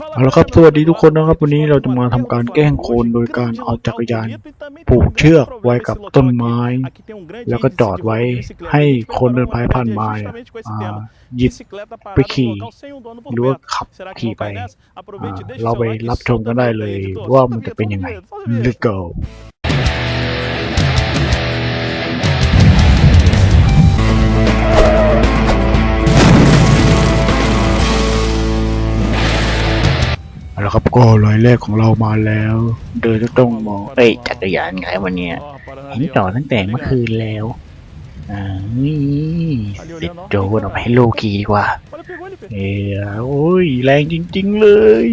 เอาละครับสวัสดีทุกคนนะครับ วันนี้เราจะมาทำการแกล้งโคนโดยการเอาจักรยาน ผูกเชือกไว้กับต้นไม้ แล้วก็จอดไว้ให้คนเดินผ่านผ่านมาหยิบไปขี่หรือว่าขับขี่ไป เราไปรับชมกันได้เลยว่ามันจะเป็นยังไง Let's go เอาละครับ ก็รอยแรกของเรามาแล้ว เดินต้องมองเอ้ยจักรยานใครวันเนี้ยเห็นจอตั้งแต่เมื่อคืนแล้วอ่านี่ติดโจนเอาไปให้ลูกขี่ดีกว่า เอ้ยโอ้ยแรงจริง ๆ เลย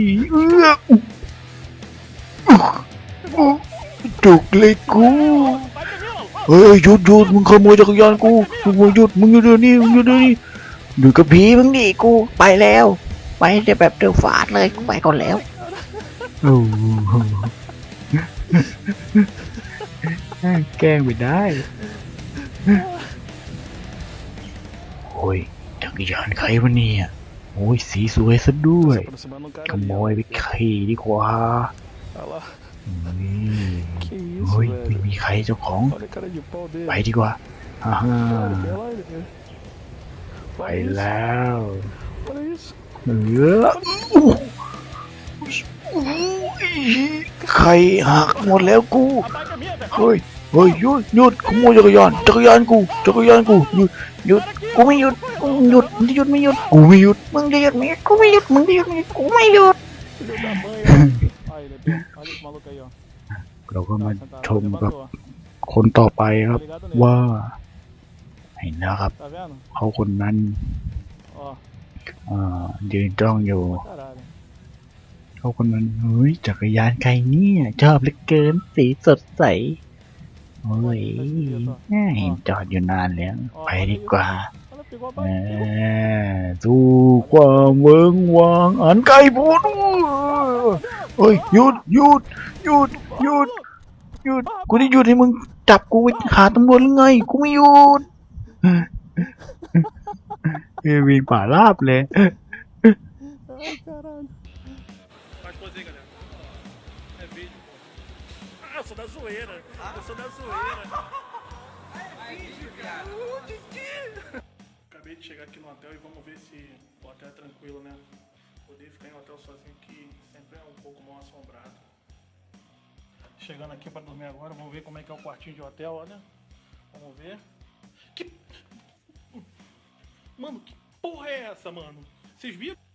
เออจุกเลยกูเฮ้ยหยุดหยุดมึงขโมยจักรยานกูมึงหยุดมึงหยุดเดี๋ยวนี้มึงหยุดเดี๋ยวนี้ดูกับผีมึงดิกูไปแล้ว ไปจะแบบเดือฝาดเลยกูไปก่อนแล้ว โอ้โหแกล้งไปได้ โอ้ยจักรยานใครวะเนี่ยโอ้ยสีสวยซะด้วยขโมยไปขี่ดีกว่านี่ Que โอ้ย isso, ไม่ velho? มีใครเจ้าของ Olha a cara de pau dele. ไปดีกว่าฮ่าฮ่า Olha, olha, olha. ไป Olha isso, แล้ว olha isso. เออใครหักหมดแล้วกูเฮ้ยเฮ้ยหยุดหยุดขโมยจักรยานจักรยานกูจักรยานกูหยุดหยุดกูไม่หยุดกูหยุดมึงจะหยุดไม่หยุดกูไม่หยุดมึงจะหยุดไม่หยุดกูไม่หยุดมึงจะหยุดไม่หยุดกูไม่หยุด Filho da mãe, ó. Aí, Lebel. Olha esse maluco aí, ó. เราก็ Tá มา sentado. ชมกับ Levantou. คนต่อไปครับ Tá ligado nele. ว่าเห็นแล้วครับ Tá vendo? เขาคนนั้น Ó, อ่า ยืนจ้องอยู่ caralho. เขาคนนั้นเฮ้ยจักรยานใครเนี่ยชอบเหลือเกินสีสดใสโอ้ยน่าเห็นจอดอยู่นานแล้วไปดีกว่า Olha, pegou a แหม barriga. สู่ความเวิงวางอันไกลโพ้นเฮ้ยหยุดหยุดหยุดหยุดหยุดกูได้หยุดให้มึงจับกูไปหาตำรวจหรือไงกูไม่หยุด me imparável, né? Ai, caralho. Galera. É vídeo, pô. Ah, eu sou da zoeira. Eu sou da zoeira. É vídeo, cara. Acabei de chegar aqui no hotel e vamos ver se o hotel é tranquilo, né? Poder ficar em hotel sozinho que sempre é um pouco mal assombrado. Chegando aqui pra dormir agora, vamos ver como é que é o quartinho de hotel, olha. Vamos ver. Que... Mano, que porra é essa, mano? Vocês viram?